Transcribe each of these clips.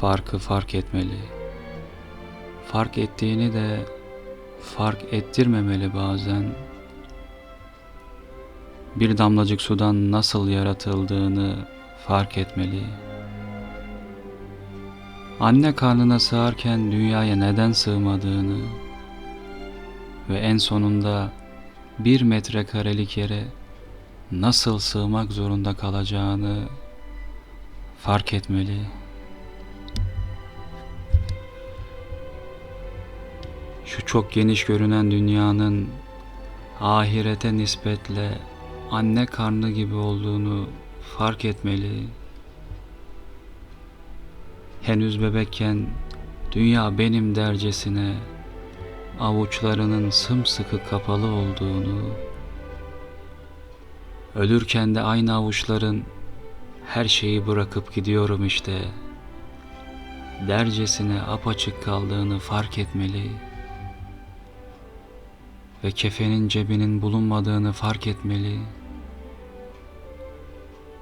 farkı fark etmeli. Fark ettiğini de fark ettirmemeli bazen. Bir damlacık sudan nasıl yaratıldığını fark etmeli. Anne karnına sığarken dünyaya neden sığmadığını ve en sonunda bir metrekarelik yere nasıl sığmak zorunda kalacağını fark etmeli. Şu çok geniş görünen dünyanın ahirete nispetle anne karnı gibi olduğunu fark etmeli. Henüz bebekken dünya benim dercesine avuçlarının sımsıkı kapalı olduğunu, ölürken de aynı avuçların her şeyi bırakıp gidiyorum işte dercesine apaçık kaldığını fark etmeli ve kefenin cebinin bulunmadığını fark etmeli.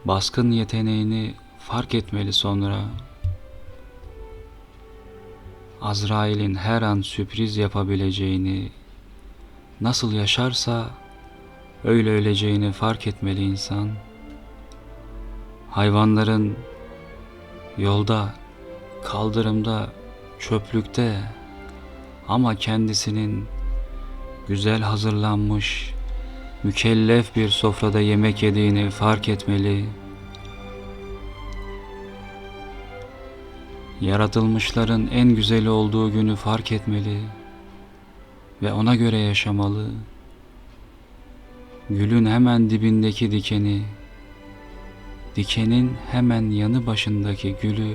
Baskın yeteneğini fark etmeli sonra. Azrail'in her an sürpriz yapabileceğini, nasıl yaşarsa öyle öleceğini fark etmeli insan. Hayvanların yolda, kaldırımda, çöplükte ama kendisinin güzel hazırlanmış, mükellef bir sofrada yemek yediğini fark etmeli. Yaratılmışların en güzeli olduğu günü fark etmeli ve ona göre yaşamalı. Gülün hemen dibindeki dikeni, dikenin hemen yanı başındaki gülü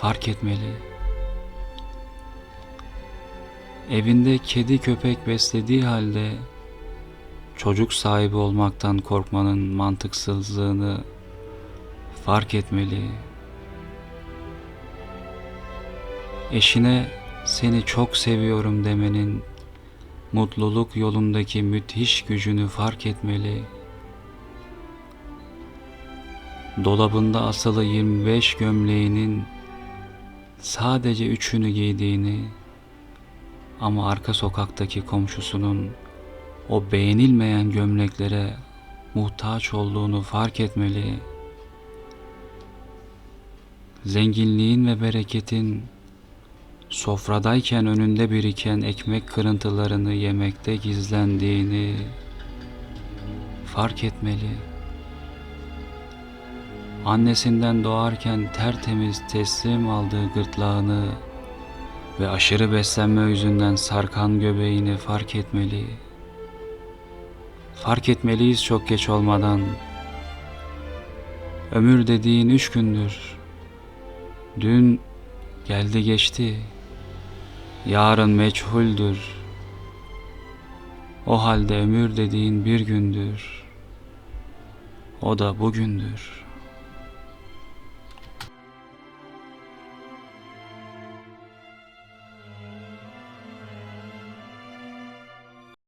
fark etmeli. Evinde kedi köpek beslediği halde çocuk sahibi olmaktan korkmanın mantıksızlığını fark etmeli. Eşine seni çok seviyorum demenin mutluluk yolundaki müthiş gücünü fark etmeli. Dolabında asılı 25 gömleğinin sadece üçünü giydiğini ama arka sokaktaki komşusunun o beğenilmeyen gömleklere muhtaç olduğunu fark etmeli. Zenginliğin ve bereketin sofradayken önünde biriken ekmek kırıntılarını yemekte gizlendiğini fark etmeli. Annesinden doğarken tertemiz teslim aldığı gırtlağını ve aşırı beslenme yüzünden sarkan göbeğini fark etmeli. Fark etmeliyiz çok geç olmadan. Ömür dediğin üç gündür. Dün geldi geçti. Yarın meçhuldür. O halde ömür dediğin bir gündür. O da bugündür.''